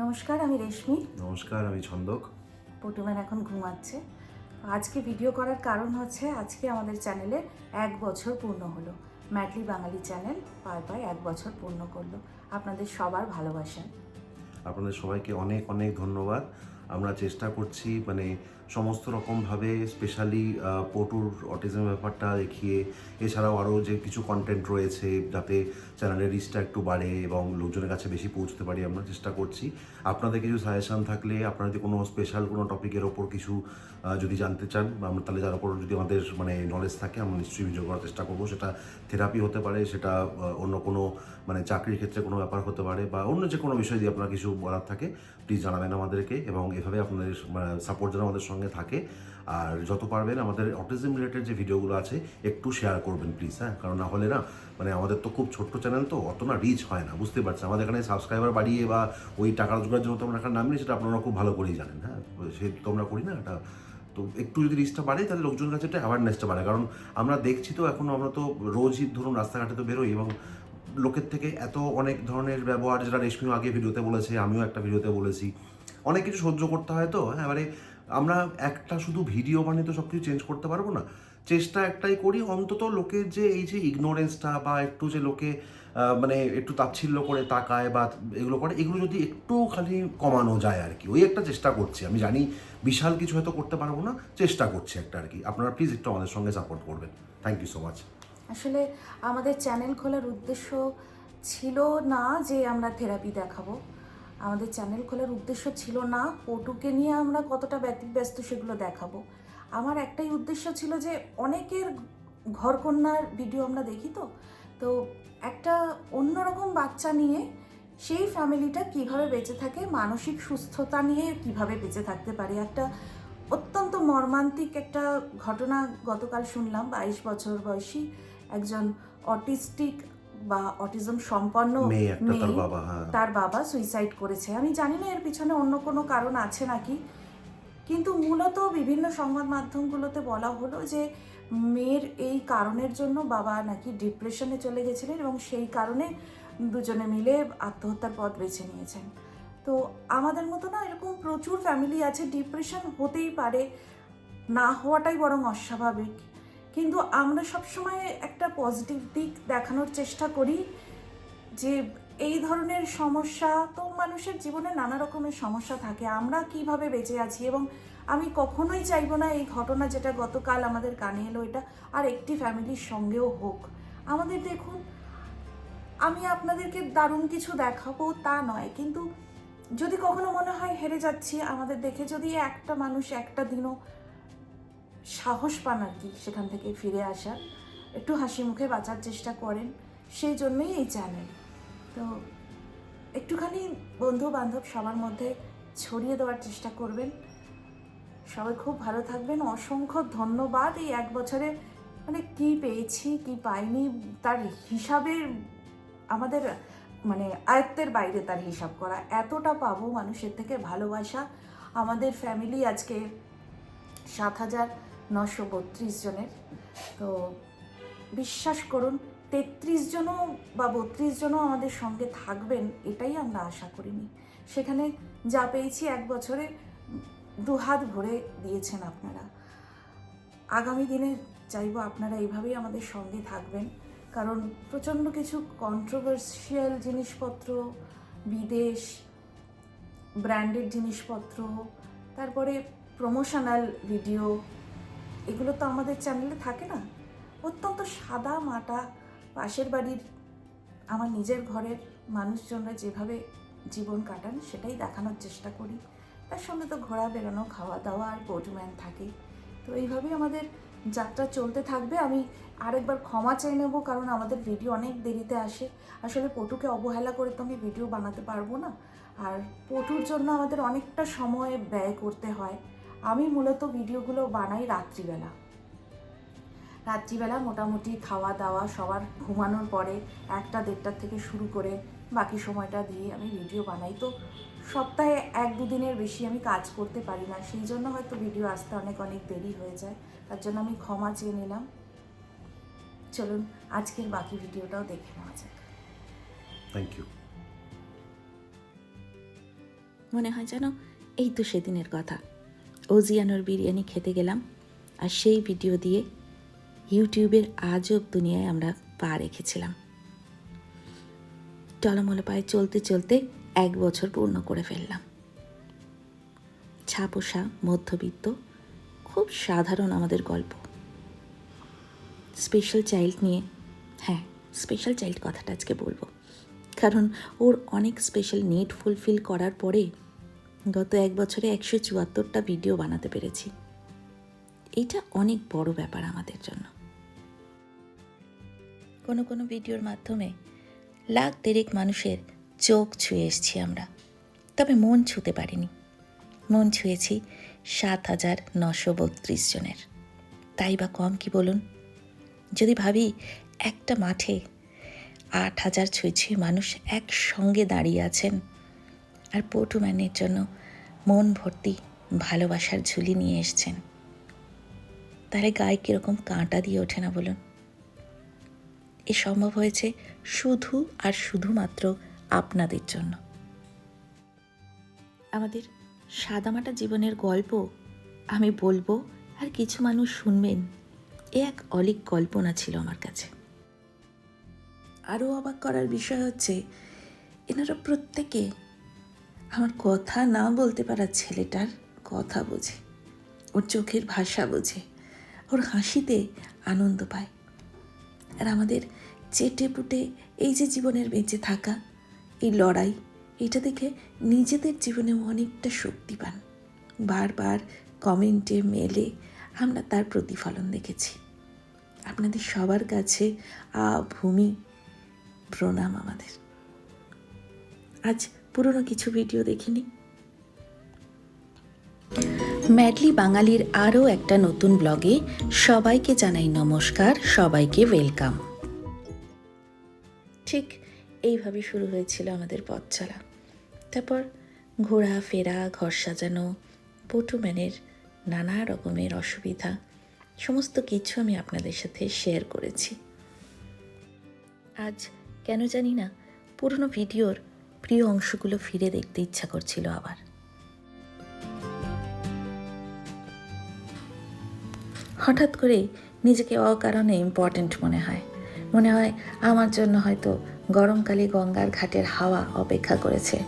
নমস্কার আমি রেশমি। নমস্কার আমি ছন্দক। পটুম্যান এখন ঘুমাচ্ছে। আজকে ভিডিও করার কারণ হচ্ছে আজকে আমাদের চ্যানেলে এক বছর পূর্ণ হলো। ম্যাটলি বাঙালি চ্যানেল পায় পায় এক বছর পূর্ণ করল। আপনাদের সবার ভালোবাসেন আপনাদের সবাইকে অনেক অনেক ধন্যবাদ। আমরা চেষ্টা করছি মানে সমস্ত রকমভাবে স্পেশালি পটুর অটিজম ব্যাপারটা দেখিয়ে, এছাড়াও আরও যে কিছু কন্টেন্ট রয়েছে যাতে চ্যানেলের রিচটা একটু বাড়ে এবং লোকজনের কাছে বেশি পৌঁছতে পারি আমরা চেষ্টা করছি। আপনাদের কিছু সাজেশান থাকলে, আপনারা যদি কোনো স্পেশাল কোনো টপিকের ওপর কিছু যদি জানতে চান আমরা তাহলে যার ওপর যদি আমাদের মানে নলেজ থাকে, আমরা নিশ্চয়ই ভিডিও করার চেষ্টা করব। সেটা থেরাপি হতে পারে, সেটা অন্য কোনো মানে চাকরির ক্ষেত্রে কোনো ব্যাপার হতে পারে, বা অন্য যে কোনো বিষয় যদি আপনার কিছু বলার থাকে প্লিজ জানাবেন আমাদেরকে এবং এভাবে আপনাদের সাপোর্ট যেন আমাদের সঙ্গে থাকে, আর যত পারবেন আমাদের অটিজম রিলেটেড যে ভিডিওগুলো আছে, একটু শেয়ার করবেন প্লিজ হ্যাঁ? কারণ না হলে না মানে আমাদের তো খুব ছোট্ট চ্যানেল তো, অত না রিচ হয় না, বুঝতে পারছেন? আমাদের এখানে সাবস্ক্রাইবার বাড়িয়ে বা ওই টাকা রোজগার জন্য তো আমরা এখানে নামিনি সেটা আপনারা খুব ভালো করেই জানেন হ্যাঁ? সে তো আমরা করি না, এটা তো একটু যদি রিচটা বাড়ে, তাহলে লোকজনের কাছে একটা অ্যাওয়ারনেসটা বাড়ে, কারণ আমরা দেখছি তো এখন আমরা তো রোজই ধরুন রাস্তাঘাটে তো বেরোই এবং লোকের থেকে এত অনেক ধরনের ব্যবহার, যেটা রেশমিও আগে ভিডিওতে বলেছে, আমিও একটা ভিডিওতে বলেছি অনেক কিছু সহ্য করতে হয় তো হ্যাঁ এবারে আমরা একটা শুধু ভিডিও বানিয়ে তো সব কিছু চেঞ্জ করতে পারব না। চেষ্টা একটাই করি অন্তত লোকের যে এই যে ইগনোরেন্সটা বা একটু যে লোকে মানে একটু তাচ্ছিল্য করে তাকায় বা এগুলো করে, এগুলো যদি একটু খালি কমানো যায় আর কি। ওই একটা চেষ্টা করছি। আমি জানি বিশাল কিছু হয়তো করতে পারব না, চেষ্টা করছি একটা আর কি। আপনারা প্লিজ একটু আমাদের সঙ্গে সাপোর্ট করবেন। থ্যাংক ইউ সো মাচ আসলে আমাদের চ্যানেল খোলার উদ্দেশ্য ছিল না যে আমরা থেরাপি দেখাবো। আমাদের চ্যানেল খোলার উদ্দেশ্য ছিল না, পটুকে নিয়ে আমরা কতটা ব্যতিব্যস্ত সেগুলো দেখাবো। আমার একটাই উদ্দেশ্য ছিল যে অনেকের ঘরকন্যার ভিডিও আমরা দেখি তো। তো একটা অন্যরকম বাচ্চা নিয়ে সেই ফ্যামিলিটা কীভাবে বেঁচে থাকে, মানসিক সুস্থতা নিয়ে কীভাবে বেঁচে থাকতে পারে? একটা অত্যন্ত মর্মান্তিক একটা ঘটনা গতকাল শুনলাম, বাইশ বছর বয়সী একজন অটিস্টিক বা অটিজম সম্পন্ন হ্যাঁ। তার বাবা সুইসাইড করেছে। আমি জানি না এর পিছনে অন্য কোনো কারণ আছে নাকি। কিন্তু মূলত বিভিন্ন সংবাদ মাধ্যমগুলোতে বলা হলো যে মেয়ের এই কারণের জন্য বাবা নাকি ডিপ্রেশনে চলে গেছিলেন এবং সেই কারণে দুজনে মিলে আত্মহত্যার পথ বেছে নিয়েছেন। তো আমাদের মতো না এরকম প্রচুর ফ্যামিলি আছে ডিপ্রেশন হতেই পারে না হওয়াটাই বরং অস্বাভাবিক। কিন্তু আমরা সবসময় একটা পজিটিভ দিক দেখানোর চেষ্টা করি যে এই ধরনের সমস্যা তো মানুষের জীবনে নানা রকমের সমস্যা থাকে। আমরা কীভাবে বেঁচে আছি এবং আমি কখনোই চাইব না এই ঘটনা যেটা গতকাল আমাদের কানে এলো, এটা আর একটি ফ্যামিলির সঙ্গেও হোক। আমাদের দেখুন, আমি আপনাদেরকে দারুণ কিছু দেখাবো তা নয়, কিন্তু যদি কখনো মনে হয় হেরে যাচ্ছি, আমাদের দেখে যদি একটা মানুষ একটা দিনও সাহস পান আর কি সেখান থেকে ফিরে আসার। একটু হাসি মুখে বাঁচার চেষ্টা করেন, সেই জন্যই এই চ্যানেল তো একটুখানি বন্ধু বান্ধব সবার মধ্যে ছড়িয়ে দেওয়ার চেষ্টা করবেন। সবাই খুব ভালো থাকবেন। অসংখ্য ধন্যবাদ এই এক বছরে। মানে কি পেয়েছি, কি পাইনি, তার হিসাবের আমাদের মানে আয়ত্তের বাইরে তার হিসাব করা। এতটা পাবো মানুষের থেকে ভালোবাসা। আমাদের ফ্যামিলি আজকে সাত হাজার নশো বত্রিশ জনের। তো বিশ্বাস করুন, তেত্রিশ জনও বা বত্রিশ জনও আমাদের সঙ্গে থাকবেন, এটাই আমরা আশা করিনি। সেখানে যা পেয়েছি এক বছরে দুহাত ভরে দিয়েছেন আপনারা। আগামী দিনে চাইব আপনারা এইভাবেই আমাদের সঙ্গে থাকবেন, কারণ প্রচণ্ড কিছু কন্ট্রোভার্সিয়াল জিনিসপত্র, বিদেশ ব্র্যান্ডেড জিনিসপত্র, তারপরে প্রমোশনাল ভিডিও এগুলো তো আমাদের চ্যানেলে থাকে না? অত্যন্ত সাদা মাটা পাশের বাড়ির আমার নিজের ঘরের মানুষজনরা যেভাবে জীবন কাটান, সেটাই দেখানোর চেষ্টা করি। তার সঙ্গে তো ঘোরা বেরোনো খাওয়া দাওয়া আর পোর্টম্যান থাকে। তো এইভাবেই আমাদের যাত্রা চলতে থাকবে। আমি আরেকবার ক্ষমা চেয়ে নেব, কারণ আমাদের ভিডিও অনেক দেরিতে আসে। আসলে পটুকে অবহেলা করে তো আমি ভিডিও বানাতে পারব না। আর পটুর জন্য আমাদের অনেকটা সময় ব্যয় করতে হয়। আমি মূলত ভিডিওগুলো বানাই রাত্রিবেলা। রাত্রিবেলা মোটামুটি খাওয়া দাওয়া সবার ঘুমানোর পরে একটা দেড়টার থেকে শুরু করে বাকি সময়টা দিয়ে আমি ভিডিও বানাই। তো সপ্তাহে এক দুদিনের বেশি আমি কাজ করতে পারি না সেই জন্য হয়তো ভিডিও আসতে অনেক অনেক দেরি হয়ে যায়। তার জন্য আমি ক্ষমা চেয়ে নিলাম। চলুন আজকের বাকি ভিডিওটাও দেখে নেওয়া যাক। থ্যাংক ইউ মনে হয় যেন এই তো সেদিনের কথা। ওজিয়ানোর বিরিয়ানি খেতে গেলাম আর সেই ভিডিও দিয়ে ইউটিউবের আজব দুনিয়ায় আমরা পা রেখেছিলাম। টলমল পায়ে চলতে চলতে এক বছর পূর্ণ করে ফেললাম। ছাপোষা, মধ্যবিত্ত, খুব সাধারণ আমাদের গল্প। স্পেশাল চাইল্ড নিয়ে হ্যাঁ স্পেশাল চাইল্ড কথাটা আজকে বলব। কারণ ওর অনেক স্পেশাল নিড ফুলফিল করার পরে গত এক বছরে একশো চুয়াত্তরটা ভিডিও বানাতে পেরেছি। এইটা অনেক বড় ব্যাপার আমাদের জন্য। কোনো কোনো ভিডিওর মাধ্যমে লাখ দেড়েক মানুষের চোখ ছুঁয়ে এসছি আমরা। তবে মন ছুঁতে পারিনি। মন ছুঁয়েছি সাত হাজার নশো বত্রিশ জনের। তাই বা কম কি বলুন? যদি ভাবি একটা মাঠে আট হাজার ছুঁই ছুঁই মানুষ একসঙ্গে দাঁড়িয়ে আছেন আর পটুম্যানের জন্য মন ভর্তি ভালোবাসার ঝুলি নিয়ে এসছেন। তাহলে গায়ে কীরকম কাঁটা দিয়ে ওঠে না বলুন। এ সম্ভব হয়েছে শুধু আর শুধুমাত্র আপনাদের জন্য। আমাদের সাদামাটা জীবনের গল্প আমি বলব আর কিছু মানুষ শুনবেন, এ এক অলিক কল্পনা ছিল আমার কাছে। আরও অবাক করার বিষয় হচ্ছে, এনারা প্রত্যেকে আমার কথা না বলতে পারা ছেলেটার কথা বোঝে। ওর চোখের ভাষা বোঝে। ওর হাসিতে আনন্দ পায়। আর আমাদের চেটে পুটে এই যে জীবনের বেঁচে থাকা, এই লড়াই, এটা দেখে নিজেদের জীবনে অনেকটা শক্তি পান। বারবার কমেন্টে, মেলে আমরা তার প্রতিফলন দেখেছি। আপনাদের সবার কাছে আ, ভূমি প্রণাম আমাদের। আজ পুরনো কিছু ভিডিও দেখিনি। ম্যাডলি বাঙালির আরও একটা নতুন ব্লগে সবাইকে জানাই নমস্কার, সবাইকে ওয়েলকাম। ঠিক এইভাবে শুরু হয়েছিল আমাদের পথ চলা তারপর ঘোরা ফেরা ঘর সাজানো পটুম্যানের নানা রকমের অসুবিধা, সমস্ত কিছু আমি আপনাদের সাথে শেয়ার করেছি। আজ কেন জানি না পুরনো ভিডিওর প্রিয় অংশগুলো ফিরে দেখতে ইচ্ছা করছিল আবার। হঠাৎ করে নিজেকে অকারণে ইম্পর্ট্যান্ট মনে হয়। মনে হয় আমার জন্য হয়তো গরমকালে গঙ্গার ঘাটের হাওয়া অপেক্ষা করেছে।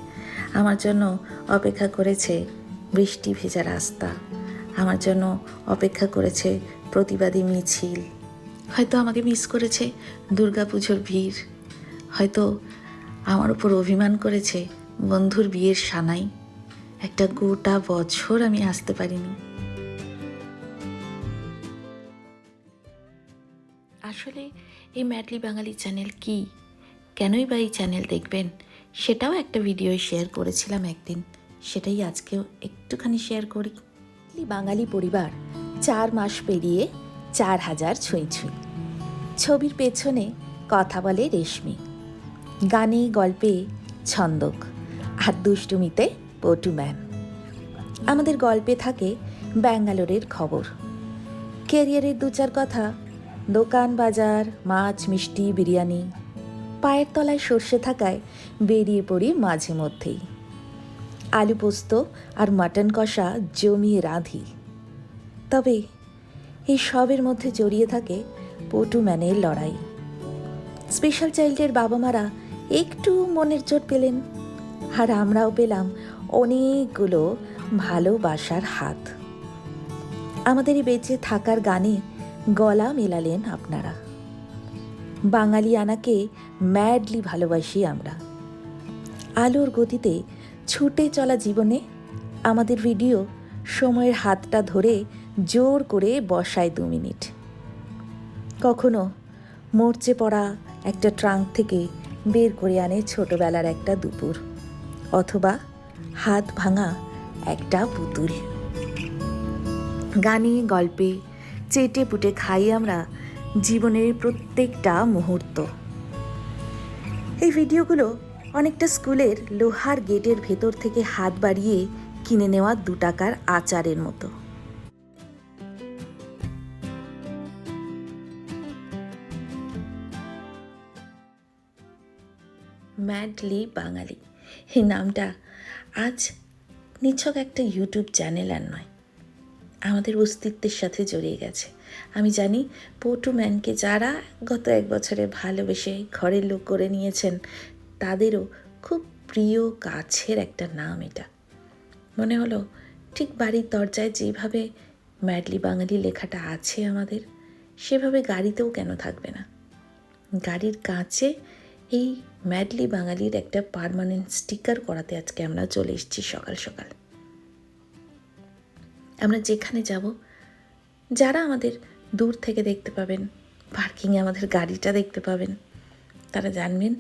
আমার জন্য অপেক্ষা করেছে বৃষ্টি ভেজা রাস্তা। আমার জন্য অপেক্ষা করেছে প্রতিবাদী মিছিল। হয়তো আমাকে মিস করেছে দুর্গাপুজোর ভিড়। হয়তো আমার উপর অভিমান করেছে বন্ধুর বিয়ের সানাই। একটা গোটা বছর আমি আসতে পারিনি। আসলে এই ম্যাডলি বাঙালি চ্যানেল কি? কেনই বা এই চ্যানেল দেখবেন? সেটাও একটা ভিডিও শেয়ার করেছিলাম একদিন। সেটাই আজকেও একটুখানি শেয়ার করি। বাঙালি পরিবার চার মাস পেরিয়ে চার হাজার ছুঁই ছুঁই। ছবির পেছনে কথা বলে রেশমি। গানে, গল্পে ছন্দক আর দুষ্টুমিতে পটু ম্যাম। আমাদের গল্পে থাকে ব্যাঙ্গালোরের খবর। কেরিয়ারের দু চার কথা, দোকান বাজার, মাছ, মিষ্টি, বিরিয়ানি, পায়ের তলায় সর্ষে থাকায় বেরিয়ে পড়ি মাঝে মধ্যেই। আলু পোস্ত আর মাটন কষা জমিয়ে রাঁধি। তবে এই সবের মধ্যে জড়িয়ে থাকে পটু ম্যানের লড়াই। স্পেশাল চাইল্ডের বাবা মারা একটু মনের চোট পেলেন। আর আমরাও পেলাম অনেকগুলো ভালোবাসার হাত। আমাদের বেঁচে থাকার গানে গলা মেলালেন আপনারা। বাঙালি আনাকে ম্যাডলি ভালোবাসি আমরা। আলোর গতিতে ছুটে চলা জীবনে আমাদের ভিডিও সময়ের হাতটা ধরে জোর করে বসায় দু মিনিট। কখনো মরচে পড়া একটা ট্রাঙ্ক থেকে বের করে আনে ছোটবেলার একটা দুপুর, অথবা হাত ভাঙা একটা পুতুল। গানে, গল্পে, চেটে পুটে খাই আমরা জীবনের প্রত্যেকটা মুহূর্ত। এই ভিডিওগুলো অনেকটা স্কুলের লোহার গেটের ভেতর থেকে হাত বাড়িয়ে কিনে নেওয়া দু টাকার আচারের মতো। ম্যাডলি বাঙালি। এই নামটা আজ নিছক একটা ইউটিউব চ্যানেল আর নয়। আমাদের অস্তিত্বের সাথে জড়িয়ে গেছে। আমি জানি পটু ম্যানকে যারা গত এক বছরে ভালোবেসে ঘরের লোক করে নিয়েছেন, তাদেরও খুব প্রিয় কাছের একটা নাম এটা। মনে হলো ঠিক বাড়ির দরজায় যেভাবে ম্যাডলি বাঙালি লেখাটা আছে আমাদের, সেভাবে গাড়িতেও কেন থাকবে না? গাড়ির কাঁচে এই ম্যাডলি বাঙালির একটা পার্মানেন্ট স্টিকার করাতে আজকে আমরা চলে এসেছি সকাল সকাল। আমরা যেখানে যাব, যারা আমাদের দূর থেকে দেখতে পাবেন পার্কিংয়ে আমাদের গাড়িটা দেখতে পাবেন, তারা জানবেন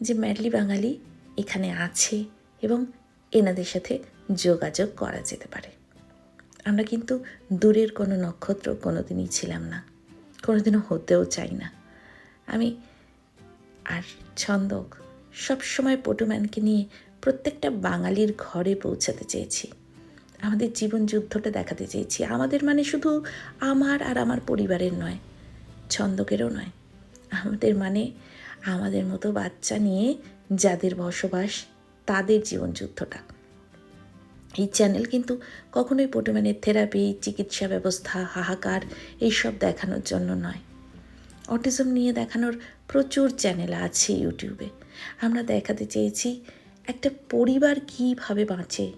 যে ম্যাডলি বাঙালি এখানে আছে এবং এনাদের সাথে যোগাযোগ করা যেতে পারে। আমরা কিন্তু দূরের কোনো নক্ষত্র কোনোদিনই ছিলাম না, কোনোদিনও হতেও চাই না। আমি আর ছন্দক সবসময় পটুম্যানকে নিয়ে প্রত্যেকটা বাঙালির ঘরে পৌঁছাতে চেয়েছি। আমাদের জীবন যুদ্ধটা দেখাতে চেয়েছি। আমাদের মানে শুধু আমার আর আমার পরিবারের নয়, ছন্দকেরও নয়। আমাদের মানে আমাদের মতো বাচ্চা নিয়ে যাদের বসবাস তাদের জীবন যুদ্ধটা। এই চ্যানেল কিন্তু কখনোই পটুম্যানের থেরাপি, চিকিৎসা ব্যবস্থা, হাহাকার, এইসব দেখানোর জন্য নয়। অটিজম নিয়ে দেখানোর প্রচুর চ্যানেল আছে ইউটিউবে আমরা দেখাতে চেয়েছি একটা পরিবার কীভাবে বাঁচে।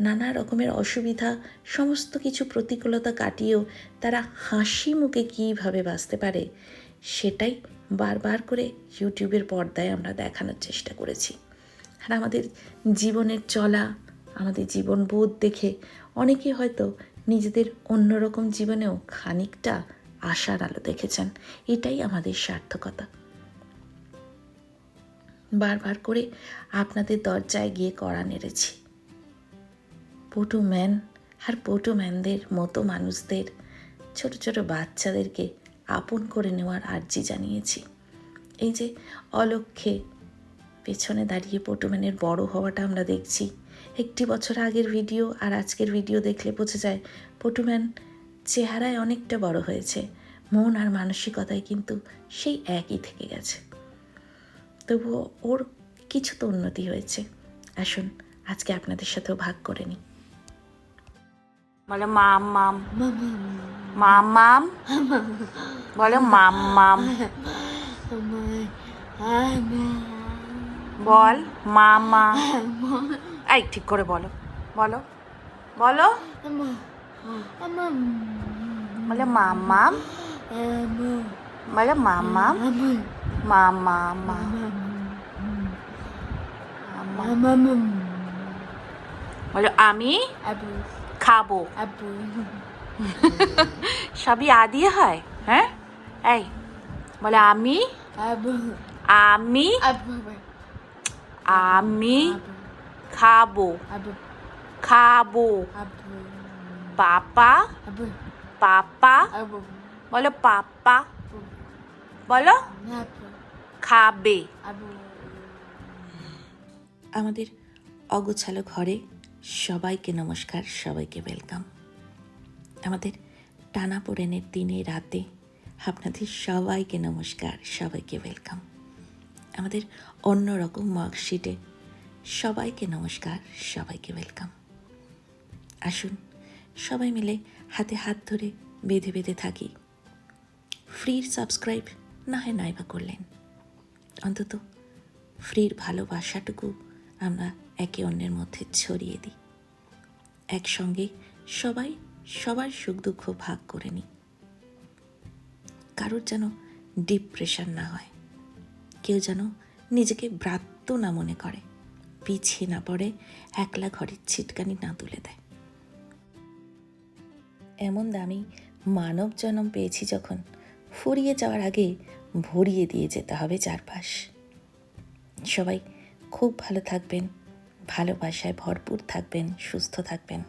নানা রকমের অসুবিধা, সমস্ত কিছু প্রতিকূলতা কাটিয়েও তারা হাসি মুখে কীভাবে বাঁচতে পারে, সেটাই বারবার করে ইউটিউবের পর্দায় আমরা দেখানোর চেষ্টা করেছি। আর আমাদের জীবনের চলা, আমাদের জীবনবোধ দেখে অনেকে হয়তো নিজেদের অন্যরকম জীবনেও খানিকটা আশার আলো দেখেছেন। এটাই আমাদের সার্থকতা। বারবার করে আপনাদের দরজায় গিয়ে কড়া নেড়েছি। পটু ম্যান আর পটু ম্যানদের মতো মানুষদের, ছোট ছোট বাচ্চাদেরকে আপন করে নেওয়ার আর্জি জানিয়েছি। এই যে অলক্ষ্যে পেছনে দাঁড়িয়ে পটুম্যানের বড় হওয়াটা আমরা দেখছি। একটি বছর আগের ভিডিও আর আজকের ভিডিও দেখলে বোঝা যায় পটুম্যান চেহারায় অনেকটা বড় হয়েছে। মন আর মানসিকতায় কিন্তু সেই একই থেকে গেছে। তবুও ওর কিছু তো উন্নতি হয়েছে। আসুন, আজকে আপনাদের সাথেও ভাগ করে নিই। বলো মাম মাম? বলো, মাম মাম। বল, মামা। এই, ঠিক করে বলো। বলো। বলো। বলো মাম বলো মাম মাম মাম বলো আমি খাব সবই আদি হয় হ্যাঁ এই বলে আমি আমি আমি খাব খাব পাপা পাপা বলো পাপা বলো খাবে আমাদের অগোছালো ঘরে সবাইকে নমস্কার সবাইকে ওয়েলকাম আমাদের টানা পোড়েনের দিনে রাতে আপনাদের সবাইকে নমস্কার সবাইকে ওয়েলকাম আমাদের অন্যরকম মার্কশিটে সবাইকে নমস্কার সবাইকে ওয়েলকাম আসুন সবাই মিলে হাতে হাত ধরে বেঁধে বেঁধে থাকি। ফ্রির সাবস্ক্রাইব না হয় নাইবা করলেন। অন্তত ফ্রির ভালোবাসাটুকু আমরা একে অন্যের মধ্যে ছড়িয়ে দিই। একসঙ্গে সবাই সবার সুখ দুঃখ ভাগ করে নিই। কারোর যেন ডিপ্রেশন না হয়। কেউ যেন নিজেকে ব্রাত্য না মনে করে। পিছিয়ে না পড়ে, একলা ঘরের ছিটকানি না তুলে দেয়। এমন দামি মানব জন্ম পেয়েছি যখন ফুরিয়ে যাওয়ার আগে ভরিয়ে দিয়ে যেতে হবে চারপাশ। সবাই খুব ভালো থাকবেন, ভালোবাসায় ভরপুর থাকবেন, সুস্থ থাকবেন।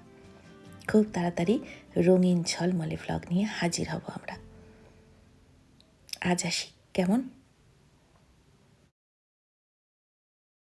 খুব তাড়াতাড়ি রঙিন ঝলমলে ভ্লগ নিয়ে হাজির হব আমরা। আজ আসি, কেমন?